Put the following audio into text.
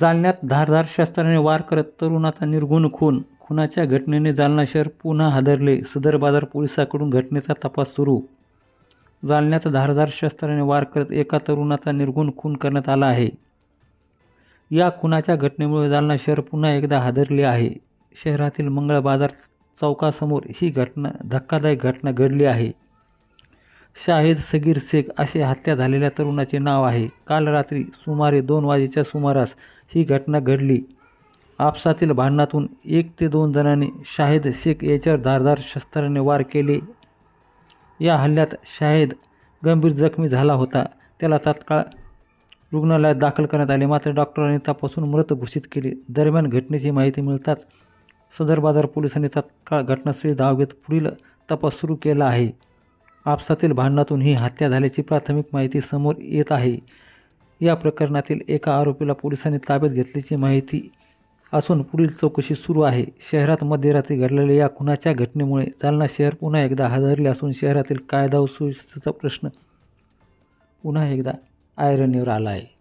जालन्यात धारदार शस्त्राने वार करत तरुणाचा निर्गुण खून. खुनाच्या घटनेने जालना शहर पुन्हा हादरले. सदर बाजार पोलिसांकडून घटनेचा तपास सुरू. जालन्यात धारदार शस्त्राने वार करत एका तरुणाचा निर्गुण खून करण्यात आला आहे. या खुनाच्या घटनेमुळे जालना शहर पुन्हा एकदा हादरले आहे. शहरातील मंगळ बाजार चौकासमोर ही घटना धक्कादायक घटना घडली आहे. शाहिद सगीर शेख असे हत्या झालेल्या तरुणाचे नाव आहे. काल रात्री सुमारे दोन वाजेच्या सुमारास ही घटना घडली. आपसातील भांडणातून एक ते दोन जणांनी शाहिद शेख याच्यावर धारदार शस्त्राने वार केले. या हल्ल्यात शाहिद गंभीर जखमी झाला होता. त्याला तात्काळ रुग्णालयात दाखल करण्यात आले. मात्र डॉक्टरांनी तपासून मृत घोषित केले. दरम्यान घटनेची माहिती मिळताच सदर बाजार पोलिसांनी तात्काळ घटनास्थळी धाव घेत पुढील तपास सुरू केला आहे. आपसातील भांडणातून ही हत्या झाल्याची प्राथमिक माहिती समोर येत आहे. या प्रकरणातील एका आरोपीला पोलिसांनी ताब्यात घेतल्याची माहिती असून पुढील चौकशी सुरू आहे. शहरात मध्यरात्री घडलेल्या या खुनाच्या घटनेमुळे जालना शहर पुन्हा एकदा हादरले असून शहरातील कायदा व सुव्यवस्थेचा प्रश्न पुन्हा एकदा आयरणीवर आला आहे.